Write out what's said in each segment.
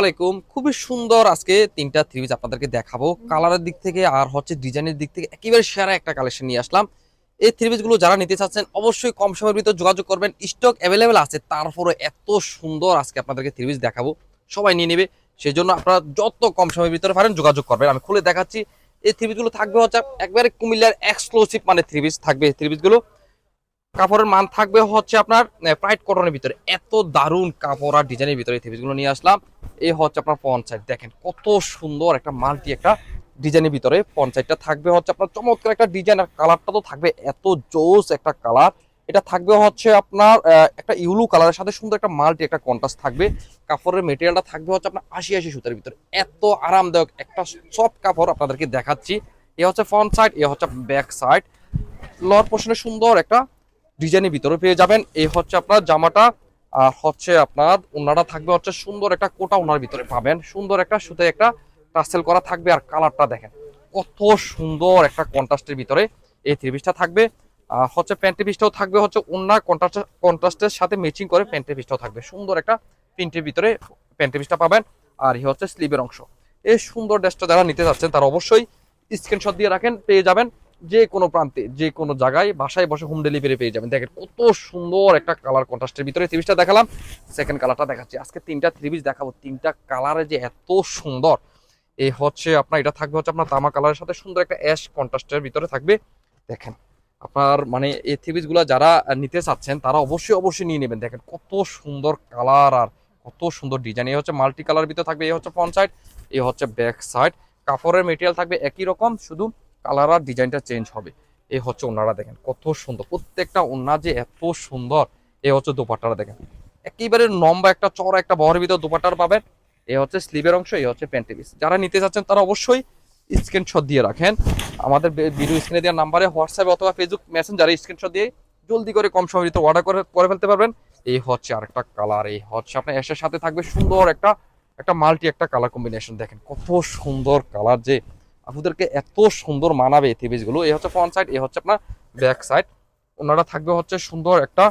আলাইকুম। খুবই সুন্দর আজকে তিনটা থ্রি পিস আপনাদেরকে দেখাবো। কালারের দিক থেকে আর হচ্ছে ডিজাইনের দিক থেকে একেবারে সেরা একটা কালেকশন নিয়ে আসলাম। এই থ্রি পিসগুলো যারা নিতে চাচ্ছেন, অবশ্যই কম সময়ের ভিতর যোগাযোগ করবেন। স্টক অ্যাভেলেবেল আছে তারপরে এত সুন্দর আজকে আপনাদেরকে থ্রি পিস দেখাবো। সবাই নিয়ে নেবে সেই জন্য আপনারা যত কম সময়ের ভিতরে পারেন যোগাযোগ করবেন। আমি খুলে দেখাচ্ছি, এই থ্রি গুলো থাকবে হচ্ছে একবারে কুমিল্লার এক্সক্লুসিভ মানে থ্রি পিস থাকবে থ্রি গুলো। কাপড়ের মান থাকবে হচ্ছে আপনার প্রাইড কটনের ভিতরে। এত দারুণ কাপড় আর ডিজাইনের ভিতরে থ্রি গুলো নিয়ে আসলাম। এই হচ্ছে আপনার পঞ্চায়েত দেখেন কত সুন্দর একটা মাল্টি একটা ডিজাইনের ভিতরে পঞ্চায়েতটা থাকবে হচ্ছে আপনার চমৎকার একটা ডিজাইন আর কালারটা তো থাকবে, এত জোস একটা কালার এটা থাকবে হচ্ছে আপনার একটা ইউলু কালারের সাথে সুন্দর একটা মাল্টি একটা কন্ট্রাস্ট থাকবে। কাপড়ের মেটেরিয়ালটা থাকবে হচ্ছে আপনার আশি আশি সুতার ভিতরে। এত আরামদায়ক একটা সফট কাপড় আপনাদেরকে দেখাচ্ছি। এ হচ্ছে ফ্রন্ট সাইড এ হচ্ছে ব্যাক সাইড লর পোর্শনে সুন্দর একটা ডিজাইনের ভিতরে পেয়ে যাবেন। এই হচ্ছে আপনার জামাটা, আর হচ্ছে আপনার ওনাটা থাকবে হচ্ছে সুন্দর একটা কোটা ওনার ভিতরে পাবেন। সুন্দর একটা সুতে একটা টাসেল করা থাকবে আর কালারটা দেখেন, কত সুন্দর একটা কন্ট্রাস্টের ভিতরে এই থ্রি পিসটা থাকবে। আর হচ্ছে প্যান্টি পিসটাও থাকবে হচ্ছে ওনার কন্ট্রাস্ট কন্ট্রাস্টের সাথে ম্যাচিং করে প্যান্টি পিসটাও থাকবে। সুন্দর একটা প্রিন্টের ভিতরে প্যান্টি পিসটা পাবেন। আর এই হচ্ছে স্লিভের অংশ। এই সুন্দর ড্রেসটা যারা নিতে যাচ্ছেন তারা অবশ্যই স্ক্রিনশট দিয়ে রাখেন, পেয়ে যাবেন। যে কোনো প্রান্তে, যে কোনো জায়গায় বাসায় বসে হোম ডেলিভারি পেয়ে যাবেন। দেখেন কত সুন্দর একটা কালার কন্ট্রাস্টের ভিতরে থ্রি পিসটা দেখালাম। সেকেন্ড কালারটা দেখাচ্ছি। আজকে তিনটা থ্রি পিস দেখাবো। তিনটা কালারে যে এত সুন্দর এই হচ্ছে আপনার, এটা থাকবে হচ্ছে আপনার তামা কালারের সাথে সুন্দর একটা অ্যাশ কন্ট্রাস্টের ভিতরে থাকবে। দেখেন, আপনার মানে এই থ্রি পিসগুলো যারা নিতে চাচ্ছেন, তারা অবশ্যই অবশ্যই নিয়ে নেবেন। দেখেন কত সুন্দর কালার আর কত সুন্দর ডিজাইন এই হচ্ছে মাল্টি কালার ভিতরে থাকবে এই হচ্ছে ফ্রন্ট সাইড এই হচ্ছে ব্যাক সাইড কাপড়ের মেটেরিয়াল থাকবে একই রকম, শুধু কালার আর ডিজাইনটা চেঞ্জ হবে। এই হচ্ছে ওনারা দেখেন কত সুন্দর। প্রত্যেকটা ওনা যে এত সুন্দর এই হচ্ছে দোপাট্টারা দেখেন। একেবারে লম্বা একটা চড়া একটা বহরের ভিতর দোপাট্টার পাবেন। এই হচ্ছে স্লিভের অংশ এই হচ্ছে প্যান্টি পিস। যারা নিতে চাচ্ছেন তারা অবশ্যই স্ক্রিনশট দিয়ে রাখেন। আমাদের ভিডিও স্ক্রিনে দেওয়ার নাম্বারে হোয়াটসঅ্যাপে অথবা ফেসবুক মেসেঞ্জারে স্ক্রিনশট দিয়ে জলদি করে কম সময়ের ভিতরে অর্ডার করে করে ফেলতে পারবেন। এই হচ্ছে আরেকটা কালার এই হচ্ছে আপনার এসের সাথে থাকবে সুন্দর একটা একটা মাল্টি একটা কালার কম্বিনেশন দেখেন কত সুন্দর কালার যে আপনাদেরকে এত সুন্দর মানাবে এই গুলো এই হচ্ছে ফ্রন্ট সাইড এই হচ্ছে আপনার ব্যাক সাইড ওনারা থাকবে হচ্ছে সুন্দর একটা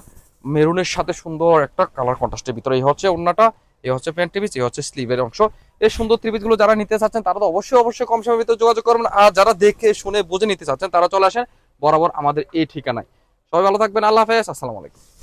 মেরুনের সাথে সুন্দর একটা কালার কন্ট্রাস্টের ভিতরে। এই হচ্ছে ওনাটা এই হচ্ছে প্যান্ট টিপিস এই হচ্ছে স্লিভের অংশ। এই সুন্দর ত্রিপিসগুলো যারা নিতে চাচ্ছেন, তারা তো অবশ্যই অবশ্যই কম সময়ের ভিতরে যোগাযোগ করবেন। আর যারা দেখে, শুনে, বুঝে নিতে চাচ্ছেন, তারা চলে আসেন বরাবর আমাদের এই ঠিকানায়। সবাই ভালো থাকবেন। আল্লাহ হাফেজ। আসসালামু আলাইকুম।